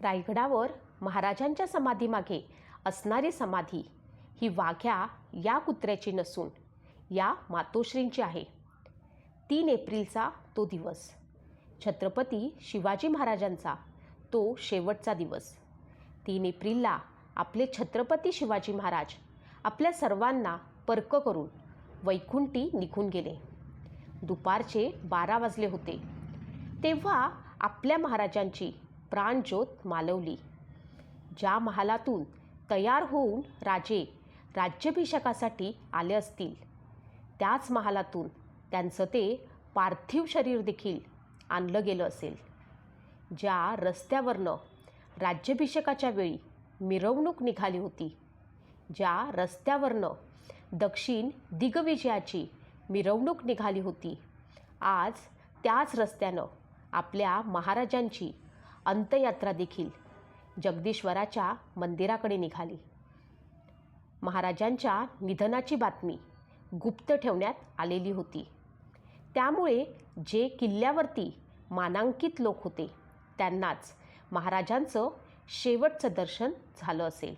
रायगडावर महाराजांच्या समाधीमागे असणारी समाधी ही वाघ्या या कुत्र्याची नसून या मातोश्रींची आहे. तीन एप्रिलचा तो दिवस. छत्रपती शिवाजी महाराजांचा तो शेवटचा दिवस. तीन एप्रिलला आपले छत्रपती शिवाजी महाराज आपल्या सर्वांना पर्क करून वैकुंठी निघून गेले. दुपारचे बारा वाजले होते. तेव्हा आपल्या महाराजांची प्राणज्योत मालवली ज्या महालातून तयार होऊन राजे राज्याभिषेकासाठी आले असतील त्याच महालातून त्यांचं ते पार्थिव शरीर देखील आणलं गेलं असेल ज्या रस्त्यावरनं राज्याभिषेकाच्या वेळी मिरवणूक निघाली होती ज्या रस्त्यावरनं दक्षिण दिग्विजयाची मिरवणूक निघाली होती आज त्याच रस्त्यानं आपल्या महाराजांची अंत्ययात्रा देखील जगदीश्वराच्या मंदिराकडे निघाली. महाराजांच्या निधनाची बातमी गुप्त ठेवण्यात आलेली होती. त्यामुळे जे किल्ल्यावरती मानांकित लोक होते त्यांनाच महाराजांचं शेवटचं दर्शन झालं असेल.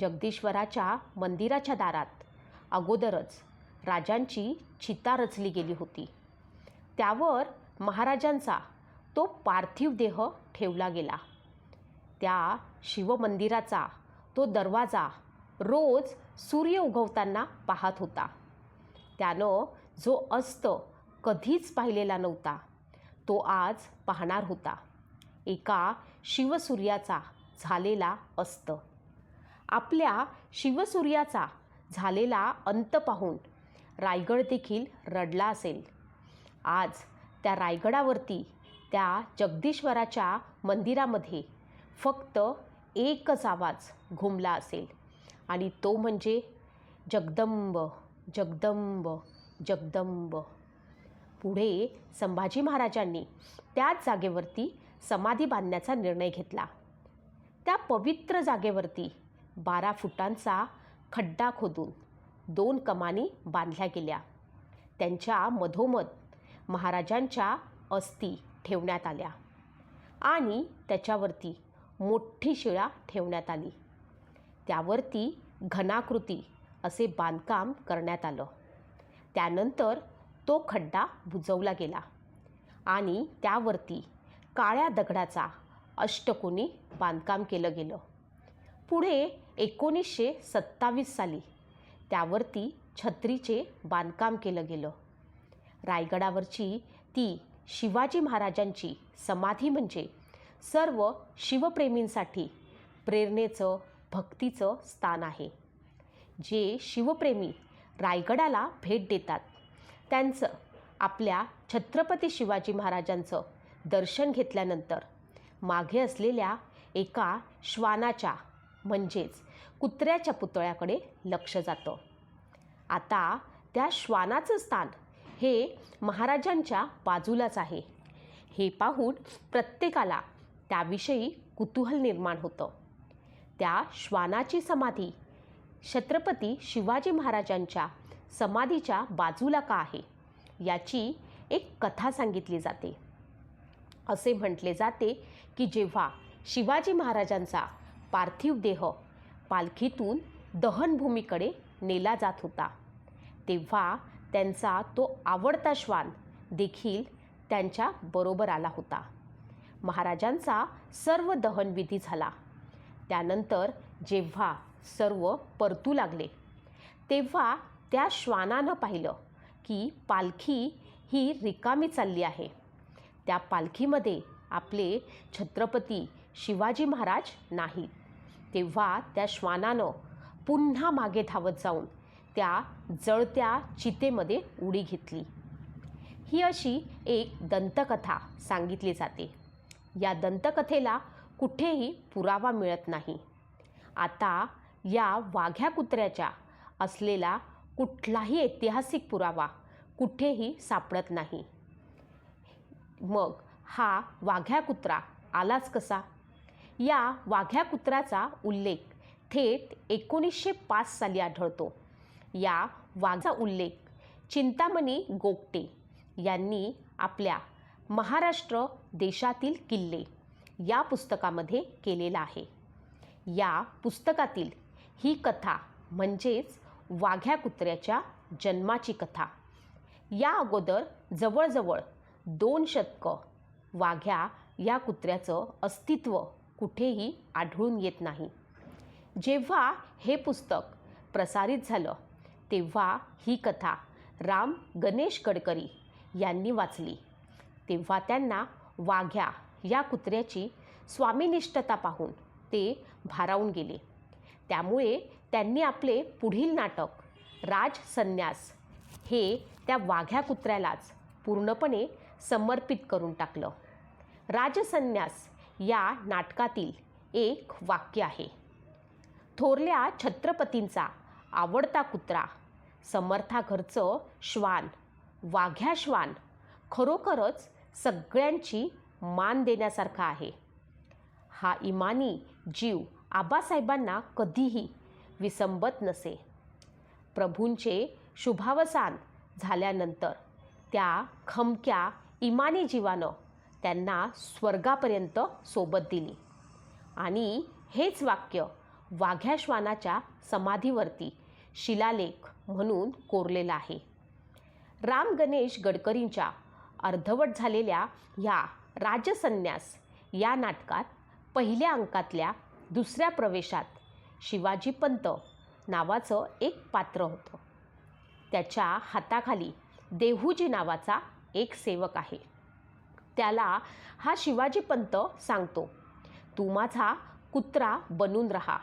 जगदीश्वराच्या मंदिराच्या दारात अगोदरच राजांची चिता रचली गेली होती. त्यावर महाराजांचा तो पार्थिव देह ठेवला गेला. त्या शिवमंदिराचा तो दरवाजा रोज सूर्य उगवताना पाहत होता. त्यानं जो अस्त कधीच पाहिलेला नव्हता तो आज पाहणार होता. एका शिवसूर्याचा झालेला अस्त. आपल्या शिवसूर्याचा झालेला अंत पाहून रायगड देखील रडला असेल. आज त्या रायगडावरती त्या जगदीश्वराच्या मंदिरामध्ये फक्त एकच आवाज घुमला असेल. आणि तो म्हणजे जगदंब जगदंब जगदंब. पुढे संभाजी महाराजांनी त्याच जागेवरती समाधी बांधण्याचा निर्णय घेतला. त्या पवित्र जागेवरती बारा फुटांचा खड्डा खोदून दोन कमानी बांधल्या गेल्या. त्यांच्या मधोमध महाराजांच्या अस्थी ठेवण्यात आल्या. आणि त्याच्यावरती मोठी शिळा ठेवण्यात आली. त्यावरती घनाकृती असे बांधकाम करण्यात आलं. त्यानंतर तो खड्डा बुजवला गेला आणि त्यावरती काळ्या दगडाचा अष्टकोनी बांधकाम केलं गेलं. पुढे एकोणीसशे सत्तावीस साली त्यावरती छत्रीचे बांधकाम केलं गेलं. रायगडावरची ती शिवाजी महाराजांची समाधी म्हणजे सर्व शिवप्रेमींसाठी प्रेरणेचं भक्तीचं स्थान आहे. जे शिवप्रेमी रायगडाला भेट देतात त्यांचं आपल्या छत्रपती शिवाजी महाराजांचं दर्शन घेतल्यानंतर मागे असलेल्या एका श्वानाच्या म्हणजेच कुत्र्याच्या पुतळ्याकडे लक्ष जातं. आता त्या श्वानाचं स्थान हे महाराजांच्या बाजूलाच आहे. हे पाहून प्रत्येकाला त्याविषयी कुतूहल निर्माण होतं. त्या श्वानाची समाधी छत्रपती शिवाजी महाराजांच्या समाधीच्या बाजूला का आहे याची एक कथा सांगितली जाते. असे म्हटले जाते की जेव्हा शिवाजी महाराजांचा पार्थिव देह पालखीतून दहनभूमीकडे नेला जात होता तेव्हा त्यांचा तो आवडता श्वान देखील त्यांच्या बरोबर आला होता. महाराजांचा सर्व दहनविधी झाला. त्यानंतर जेव्हा सर्व परतू लागले तेव्हा त्या श्वानानं पाहिलं की पालखी ही रिकामी चालली आहे. त्या पालखीमध्ये आपले छत्रपती शिवाजी महाराज नाहीत तेव्हा त्या श्वानानं पुन्हा मागे धावत जाऊन त्या जळत्या चितेमध्ये उडी घेतली. ही अशी एक दंतकथा सांगितली जाते. या दंतकथेला कुठेही पुरावा मिळत नाही. आता या वाघ्या कुत्र्याच्या असलेला कुठलाही ऐतिहासिक पुरावा कुठेही सापडत नाही. मग हा वाघ्या कुत्रा आलाच कसा? या वाघ्या कुत्राचा उल्लेख थेट एकोणीसशे पाच साली आढळतो. या वाघा उल्लेख. चिंतामणी गोगटे यांनी आपल्या महाराष्ट्र देशातील किल्ले या पुस्तकामध्ये केलेला आहे. या पुस्तकातील ही कथा म्हणजेच वाघ्या कुत्र्याच्या जन्माची कथा. या अगोदर जवळजवळ दोन शतकं वाघ्या या कुत्र्याचं अस्तित्व कुठेही आढळून येत नाही. जेव्हा हे पुस्तक प्रसारित झालं तेव्हा ही कथा राम गणेश गडकरी यांनी वाचली. तेव्हा त्यांना वाघ्या या कुत्र्याची स्वामीनिष्ठता पाहून ते भारावून गेले. त्यामुळे त्यांनी आपले पुढील नाटक राज संन्यास हे त्या वाघ्या कुत्र्यालाच पूर्णपणे समर्पित करून टाकलं. राजसन्यास या नाटकातील एक वाक्य आहे. थोरल्या छत्रपतींचा आवडता कुत्रा समर्था घरचं श्वान वाघ्या श्वान खरोखरच सगळ्यांची मान देण्यासारखा आहे. हा इमानी जीव आबासाहेबांना कधीही विसंबत नसे. प्रभूंचे शुभावसान झाल्यानंतर त्या खमक्या इमानी जीवानं त्यांना स्वर्गापर्यंत सोबत दिली. आणि हेच वाक्य वाघ्या श्वानाच्या समाधीवरती शिलालेख म्हणून कोरलेला आहे. राम गणेश गडकरींच्या अर्धवट झालेल्या ह्या राजसन्यास या नाटकात पहिल्या अंकातल्या दुसऱ्या प्रवेशात शिवाजी पंत नावाचं एक पात्र होतं. त्याच्या हाताखाली देहूजी नावाचा एक सेवक आहे. त्याला हा शिवाजी पंत सांगतो तू माझा कुत्रा बनून राहा.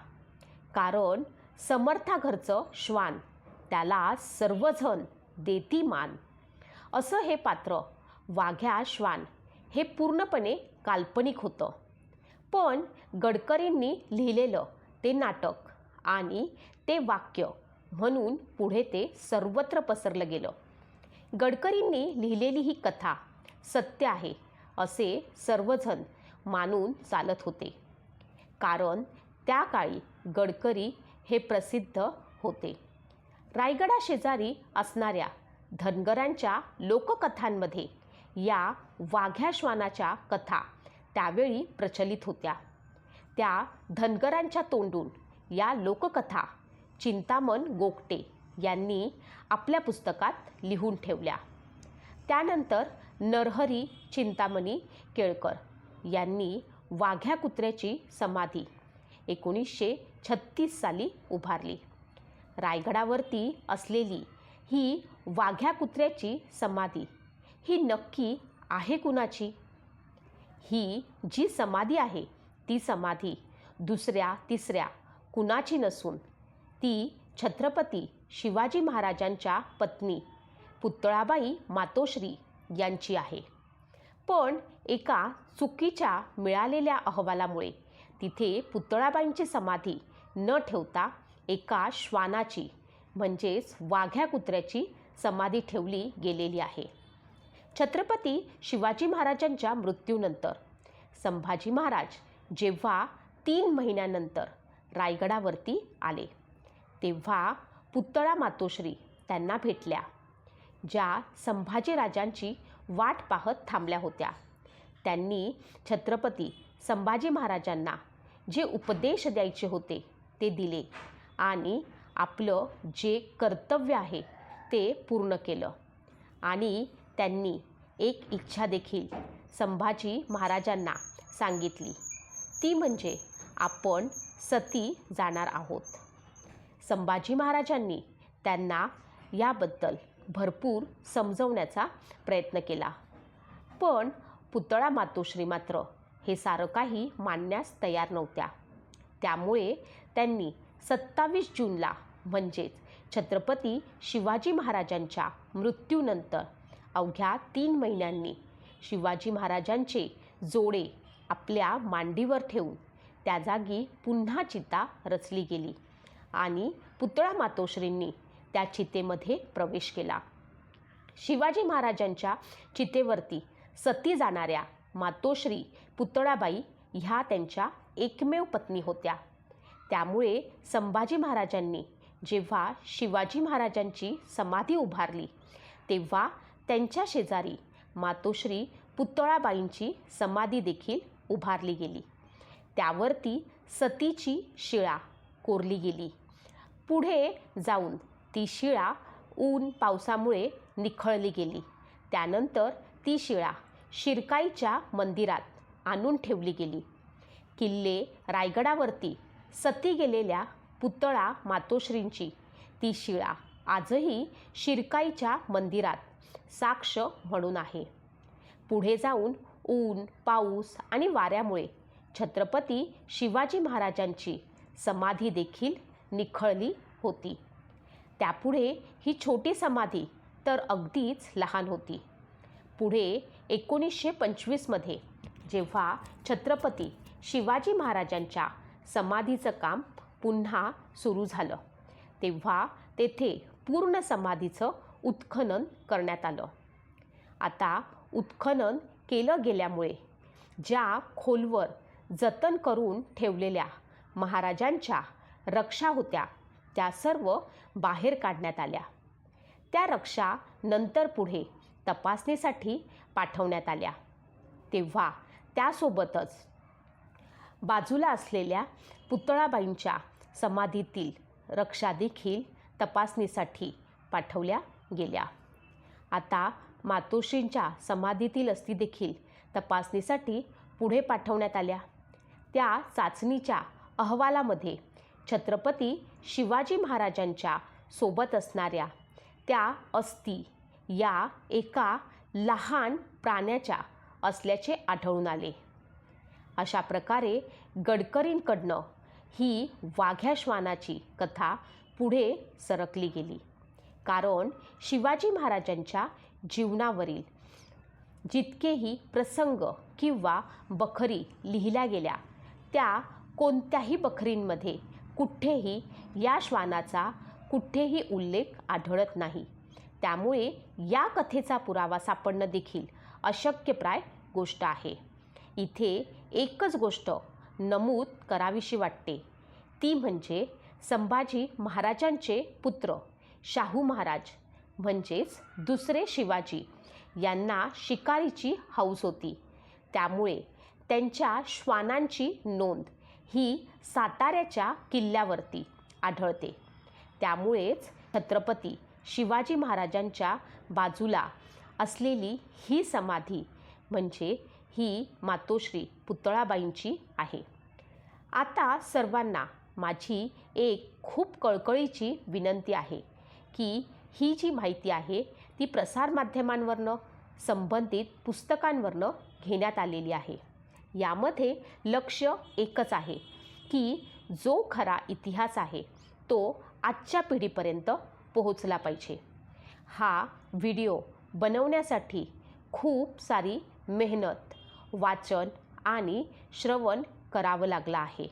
कारण समर्था घरचं श्वान. त्याला सर्वजण देती मान. असं हे पात्र वाघ्या श्वान हे पूर्णपणे काल्पनिक होतं. पण गडकरींनी लिहिलेलं ते नाटक आणि ते वाक्य म्हणून पुढे ते सर्वत्र पसरलं गेलं. गडकरींनी लिहिलेली ही कथा सत्य आहे असे सर्वजण मानून चालत होते. कारण त्या काळी गडकरी हे प्रसिद्ध होते. रायगडाशेजारी असणाऱ्या धनगरांच्या लोककथांमध्ये या वाघ्या श्वानाच्या कथा त्यावेळी प्रचलित होत्या. त्या धनगरांच्या तोंडून या लोककथा चिंतामण गोगटे यांनी आपल्या पुस्तकात लिहून ठेवल्या. त्यानंतर नरहरी चिंतामणी केळकर यांनी वाघ्या कुत्र्याची समाधी एकोणीसशे छत्तीस साली उभारली. रायगडावरती असलेली ही वाघ्या कुत्र्याची समाधी ही नक्की आहे कुणाची? ही जी समाधी आहे ती समाधी दुसऱ्या तिसऱ्या कुणाची नसून ती छत्रपती शिवाजी महाराजांच्या पत्नी पुतळाबाई मातोश्री यांची आहे. पण एका चुकीच्या मिळालेल्या अहवालामुळे तिथे पुतळाबाईंची समाधी न ठेवता एका श्वानाची म्हणजेच वाघ्या कुत्र्याची समाधी ठेवली गेलेली आहे. छत्रपती शिवाजी महाराजांच्या मृत्यूनंतर संभाजी महाराज जेव्हा तीन महिन्यानंतर रायगडावरती आले तेव्हा पुतळा मातोश्री त्यांना भेटल्या ज्या संभाजीराजांची वाट पाहत थांबल्या होत्या. त्यांनी छत्रपती संभाजी महाराजांना जे उपदेश द्यायचे होते ते दिले. आणि आपलं जे कर्तव्य आहे ते पूर्ण केलं. आणि त्यांनी एक इच्छा देखील संभाजी महाराजांना सांगितली. ती म्हणजे आपण सती जाणार आहोत. संभाजी महाराजांनी त्यांना याबद्दल भरपूर समजवण्याचा प्रयत्न केला. पण पुतळा मातोश्री मात्र हे सारं काही मानण्यास तयार नव्हत्या. त्यामुळे त्यांनी सत्तावीस जूनला म्हणजेच छत्रपती शिवाजी महाराजांच्या मृत्यूनंतर अवघ्या तीन महिन्यांनी शिवाजी महाराजांचे जोडे आपल्या मांडीवर ठेवून त्या जागी पुन्हा चिता रचली गेली आणि पुतळा मातोश्रींनी त्या चितेमध्ये प्रवेश केला. शिवाजी महाराजांच्या चितेवरती सती जाणाऱ्या मातोश्री पुतळाबाई ह्या त्यांच्या एकमेव पत्नी होत्या. त्यामुळे संभाजी महाराजांनी जेव्हा शिवाजी महाराजांची समाधी उभारली तेव्हा त्यांच्या शेजारी मातोश्री पुतळाबाईंची समाधी देखील उभारली गेली. त्यावरती सतीची शिळा कोरली गेली. पुढे जाऊन ती शिळा ऊन पावसामुळे निखळली गेली. त्यानंतर ती शिळा शिरकाईच्या मंदिरात आणून ठेवली गेली. किल्ले रायगडावरती सती गेलेल्या पुतळा मातोश्रींची. ती शिळा आजही शिरकाईच्या मंदिरात साक्ष म्हणून आहे. पुढे जाऊन ऊन पाऊस आणि वाऱ्यामुळे छत्रपती शिवाजी महाराजांची समाधी देखील निखळली होती. त्यापुढे ही छोटी समाधी तर अगदीच लहान होती. पुढे एकोणीसशे पंचवीसमध्ये जेव्हा छत्रपती शिवाजी महाराजांच्या समाधीचं काम पुन्हा सुरू झालं तेव्हा तेथे पूर्ण समाधीचं उत्खनन करण्यात आलं. आता उत्खनन केलं गेल्यामुळे ज्या खोलवर जतन करून ठेवलेल्या महाराजांच्या रक्षा होत्या त्या सर्व बाहेर काढण्यात आल्या. त्या रक्षा नंतर पुढे तपासणीसाठी पाठवण्यात आल्या. तेव्हा त्यासोबतच बाजूला असलेल्या पुतळाबाईंच्या समाधीतील रक्षादेखील तपासणीसाठी पाठवल्या गेल्या. आता मातोश्रींच्या समाधीतील अस्थीदेखील तपासणीसाठी पुढे पाठवण्यात आल्या. त्या चाचणीच्या अहवालामध्ये छत्रपती शिवाजी महाराजांच्या सोबत असणाऱ्या त्या अस्थी या एका लहान प्राण्याच्या असल्याचे आढळून आले. अशा प्रकारे गडकरींकडनं ही वाघ्या श्वानाची कथा पुढे सरकली गेली. कारण शिवाजी महाराजांच्या जीवनावरील जितकेही प्रसंग किंवा बखरी लिहिल्या गेल्या त्या कोणत्याही बखरींमध्ये कुठेही या श्वानाचा कुठेही उल्लेख आढळत नाही. त्यामुळे या कथेचा पुरावा सापडणं देखील अशक्यप्राय गोष्ट आहे. इथे एकच गोष्ट नमूद करावीशी वाटते. ती म्हणजे संभाजी महाराजांचे पुत्र शाहू महाराज म्हणजेच दुसरे शिवाजी यांना शिकारीची हौस होती. त्यामुळे त्यांच्या श्वानांची नोंद ही साताऱ्याच्या किल्ल्यावरती आढळते. त्यामुळेच छत्रपती शिवाजी महाराजांच्या बाजूला असलेली ही समाधी म्हणजे ही मातोश्री पुतळाबाईंची आहे. आता सर्वांना माझी एक खूप कळकळीची विनंती आहे की ही जी माहिती आहे ती प्रसारमाध्यमांवरनं संबंधित पुस्तकांवरनं घेण्यात आलेली आहे. यामध्ये लक्ष एकच आहे की जो खरा इतिहास आहे तो आजच्या पिढीपर्यंत पोहोचला पाहिजे. हा व्हिडिओ बनवण्यासाठी खूप सारी मेहनत वाचन आणि श्रवण करावं लागलं आहे.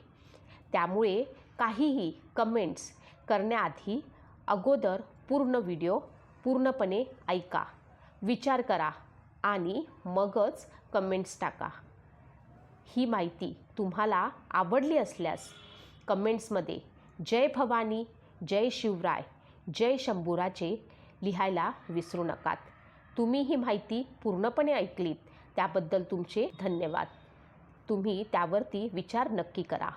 त्यामुळे काहीही कमेंट्स करण्याआधी अगोदर पूर्ण व्हिडिओ पूर्णपणे ऐका विचार करा आणि मगच कमेंट्स टाका. ही माहिती तुम्हाला आवडली असल्यास कमेंट्समध्ये जय भवानी जय शिवराय जय शंभूराचे लिहायला विसरू नकात. तुम्ही ही माहिती पूर्णपणे ऐकलीत त्याबद्दल तुमचे धन्यवाद. तुम्ही त्यावरती विचार नक्की करा.